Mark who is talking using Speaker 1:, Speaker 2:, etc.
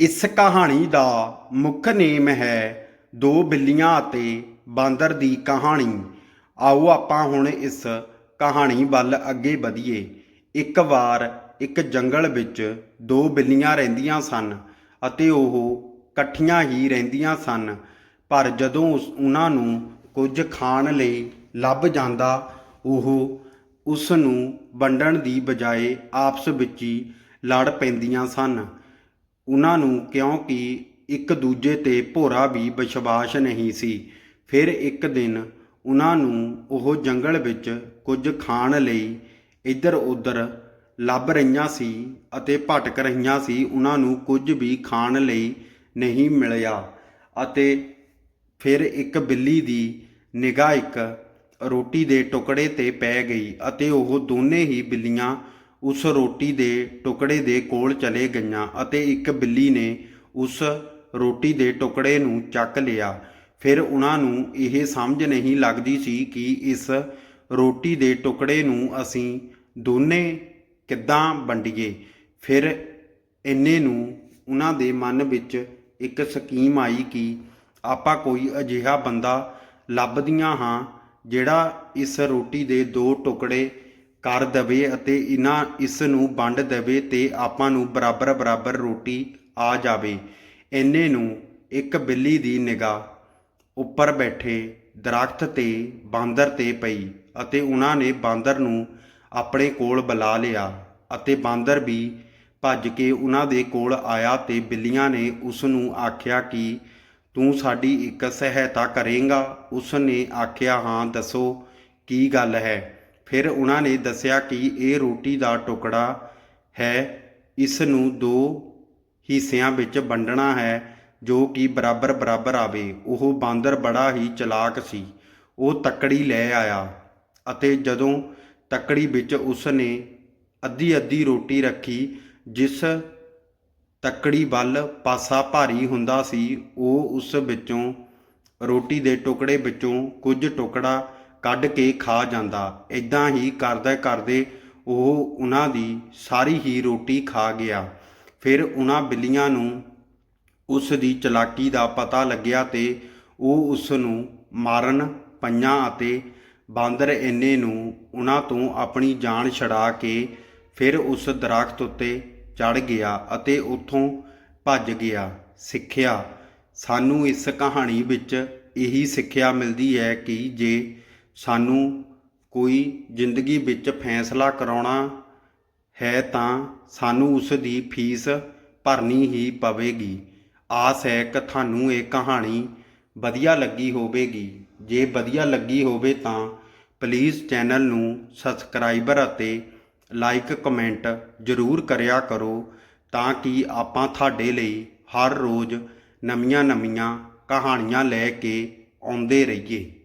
Speaker 1: ਇਸ ਕਹਾਣੀ ਦਾ ਮੁੱਖ ਨੇਮ ਹੈ ਦੋ ਬਿੱਲੀਆਂ ਅਤੇ ਬਾਂਦਰ ਦੀ ਕਹਾਣੀ। ਆਓ ਆਪਾਂ ਹੁਣ ਇਸ ਕਹਾਣੀ ਵੱਲ ਅੱਗੇ ਵਧੀਏ। ਇੱਕ ਵਾਰ ਇੱਕ ਜੰਗਲ ਵਿੱਚ ਦੋ ਬਿੱਲੀਆਂ ਰਹਿੰਦੀਆਂ ਸਨ ਅਤੇ ਉਹ ਇਕੱਠੀਆਂ ਹੀ ਰਹਿੰਦੀਆਂ ਸਨ, ਪਰ ਜਦੋਂ ਉਸ- ਉਹਨਾਂ ਨੂੰ ਕੁਝ ਖਾਣ ਲਈ ਲੱਭ ਜਾਂਦਾ, ਉਹ ਉਸ ਨੂੰ ਵੰਡਣ ਦੀ ਬਜਾਏ ਆਪਸ ਵਿੱਚ ਹੀ ਲੜ ਪੈਂਦੀਆਂ ਸਨ। ਉਹਨਾਂ ਨੂੰ ਕਿਉਂਕਿ ਇੱਕ ਦੂਜੇ ਤੇ ਭੋਰਾ ਵੀ ਵਿਸ਼ਵਾਸ ਨਹੀਂ ਸੀ। ਫਿਰ ਇੱਕ ਦਿਨ ਉਹਨਾਂ ਨੂੰ ਉਹ ਜੰਗਲ ਵਿੱਚ ਕੁਝ ਖਾਣ ਲਈ ਇੱਧਰ ਉੱਧਰ ਲੱਭ ਰਹੀਆਂ ਸੀ ਅਤੇ ਭਟਕ ਰਹੀਆਂ ਸੀ। ਉਹਨਾਂ ਨੂੰ ਕੁਝ ਵੀ ਖਾਣ ਲਈ ਨਹੀਂ ਮਿਲਿਆ ਅਤੇ ਫਿਰ ਇੱਕ ਬਿੱਲੀ ਦੀ ਨਿਗਾਹ ਇੱਕ ਰੋਟੀ ਦੇ ਟੁਕੜੇ ਤੇ ਪੈ ਗਈ ਅਤੇ ਉਹ ਦੋਨੇ ਹੀ ਬਿੱਲੀਆਂ ਉਸ ਰੋਟੀ ਦੇ ਟੁਕੜੇ ਦੇ ਕੋਲ ਚਲੇ ਗਈਆਂ ਅਤੇ ਇੱਕ ਬਿੱਲੀ ਨੇ ਉਸ ਰੋਟੀ ਦੇ ਟੁਕੜੇ ਨੂੰ ਚੱਕ ਲਿਆ। ਫਿਰ ਉਹਨਾਂ ਨੂੰ ਇਹ ਸਮਝ ਨਹੀਂ ਲੱਗਦੀ ਸੀ ਕਿ ਇਸ ਰੋਟੀ ਦੇ ਟੁਕੜੇ ਨੂੰ ਅਸੀਂ ਦੋਨੇ ਕਿੱਦਾਂ ਵੰਡੀਏ। ਫਿਰ ਇੰਨੇ ਨੂੰ ਉਹਨਾਂ ਦੇ ਮਨ ਵਿੱਚ ਇੱਕ ਸਕੀਮ ਆਈ ਕਿ ਆਪਾਂ ਕੋਈ ਅਜਿਹਾ ਬੰਦਾ ਲੱਭਦੀਆਂ ਹਾਂ ਜਿਹੜਾ ਇਸ ਰੋਟੀ ਦੇ ਦੋ ਟੁਕੜੇ ਕਰ ਦਵੇ ਅਤੇ ਇਹਨਾਂ ਇਸ ਨੂੰ ਵੰਡ ਦੇਵੇ ਤੇ ਆਪਾਂ ਨੂੰ ਬਰਾਬਰ ਬਰਾਬਰ ਰੋਟੀ ਆ ਜਾਵੇ। ਇੰਨੇ ਨੂੰ ਇੱਕ ਬਿੱਲੀ ਦੀ ਨਿਗਾਹ ਉੱਪਰ ਬੈਠੇ ਦਰਖਤ ਤੇ ਬਾਂਦਰ ਤੇ ਪਈ ਅਤੇ ਉਹਨਾਂ ਨੇ ਬਾਂਦਰ ਨੂੰ ਆਪਣੇ ਕੋਲ ਬੁਲਾ ਲਿਆ ਅਤੇ ਬਾਂਦਰ ਵੀ ਭੱਜ ਕੇ ਉਹਨਾਂ ਦੇ ਕੋਲ ਆਇਆ ਤੇ ਬਿੱਲੀਆਂ ਨੇ ਉਸ ਨੂੰ ਆਖਿਆ ਕਿ ਤੂੰ ਸਾਡੀ ਇੱਕ ਸਹਾਇਤਾ ਕਰੇਂਗਾ। ਉਸ ਨੇ ਆਖਿਆ, ਹਾਂ, ਦੱਸੋ, ਕੀ ਗੱਲ ਹੈ? ਫਿਰ ਉਹਨਾਂ ਨੇ ਦੱਸਿਆ ਕਿ ਇਹ ਰੋਟੀ ਦਾ ਟੁਕੜਾ ਹੈ, ਇਸ ਨੂੰ ਦੋ ਹਿੱਸਿਆਂ ਵਿੱਚ ਵੰਡਣਾ ਹੈ, ਜੋ ਕਿ ਬਰਾਬਰ ਬਰਾਬਰ ਆਵੇ। ਉਹ ਬਾਂਦਰ ਬੜਾ ਹੀ ਚਲਾਕ ਸੀ। ਉਹ ਤੱਕੜੀ ਲੈ ਆਇਆ ਅਤੇ ਜਦੋਂ ਤੱਕੜੀ ਵਿੱਚ ਉਸ ਨੇ ਅੱਧੀ ਅੱਧੀ ਰੋਟੀ ਰੱਖੀ, ਜਿਸ ਤੱਕੜੀ ਵੱਲ ਪਾਸਾ ਭਾਰੀ ਹੁੰਦਾ ਸੀ, ਉਹ ਉਸ ਵਿੱਚੋਂ ਰੋਟੀ ਦੇ ਟੁਕੜੇ ਵਿੱਚੋਂ ਕੁਝ ਟੁਕੜਾ ਕੱਢ ਕੇ ਖਾ ਜਾਂਦਾ। ਇਦਾਂ ਹੀ ਕਰਦੇ ਕਰਦੇ ਉਹ ਉਹਨਾਂ ਦੀ ਸਾਰੀ ਹੀ ਰੋਟੀ ਖਾ ਗਿਆ। ਫਿਰ ਉਹਨਾਂ ਬਿੱਲੀਆਂ ਨੂੰ ਉਸ ਦੀ ਚਲਾਕੀ ਦਾ ਪਤਾ ਲੱਗਿਆ ਤੇ ਉਹ ਉਸ ਨੂੰ ਮਾਰਨ ਪਈਆਂ ਅਤੇ ਬਾਂਦਰ ਇੰਨੇ ਨੂੰ ਉਹਨਾਂ ਤੋਂ ਆਪਣੀ ਜਾਨ ਛਡਾ ਕੇ ਫਿਰ ਉਸ ਦਰਖਤ ਉੱਤੇ ਚੜ ਗਿਆ ਅਤੇ ਉੱਥੋਂ ਭੱਜ ਗਿਆ। ਸਿੱਖਿਆ। ਸਾਨੂੰ ਇਸ ਕਹਾਣੀ ਵਿੱਚ ਇਹੀ ਸਿੱਖਿਆ ਮਿਲਦੀ ਹੈ ਕਿ ਜੇ ਸਾਨੂੰ ਕੋਈ ਜ਼ਿੰਦਗੀ ਵਿੱਚ ਫੈਸਲਾ ਕਰਾਉਣਾ ਹੈ ਤਾਂ ਸਾਨੂੰ ਉਸ ਦੀ ਫੀਸ ਭਰਨੀ ਹੀ ਪਵੇਗੀ। ਆਸ ਹੈ ਕਿ ਤੁਹਾਨੂੰ ਇਹ ਕਹਾਣੀ ਵਧੀਆ ਲੱਗੀ ਹੋਵੇਗੀ। ਜੇ ਵਧੀਆ ਲੱਗੀ ਹੋਵੇ ਤਾਂ ਪਲੀਜ਼ ਚੈਨਲ ਨੂੰ ਸਬਸਕ੍ਰਾਈਬਰ ਅਤੇ ਲਾਈਕ ਕਮੈਂਟ ਜ਼ਰੂਰ ਕਰਿਆ ਕਰੋ ਤਾਂ ਕਿ ਆਪਾਂ ਤੁਹਾਡੇ ਲਈ ਹਰ ਰੋਜ਼ ਨਵੀਆਂ-ਨਵੀਆਂ ਕਹਾਣੀਆਂ ਲੈ ਕੇ ਆਉਂਦੇ ਰਹੀਏ।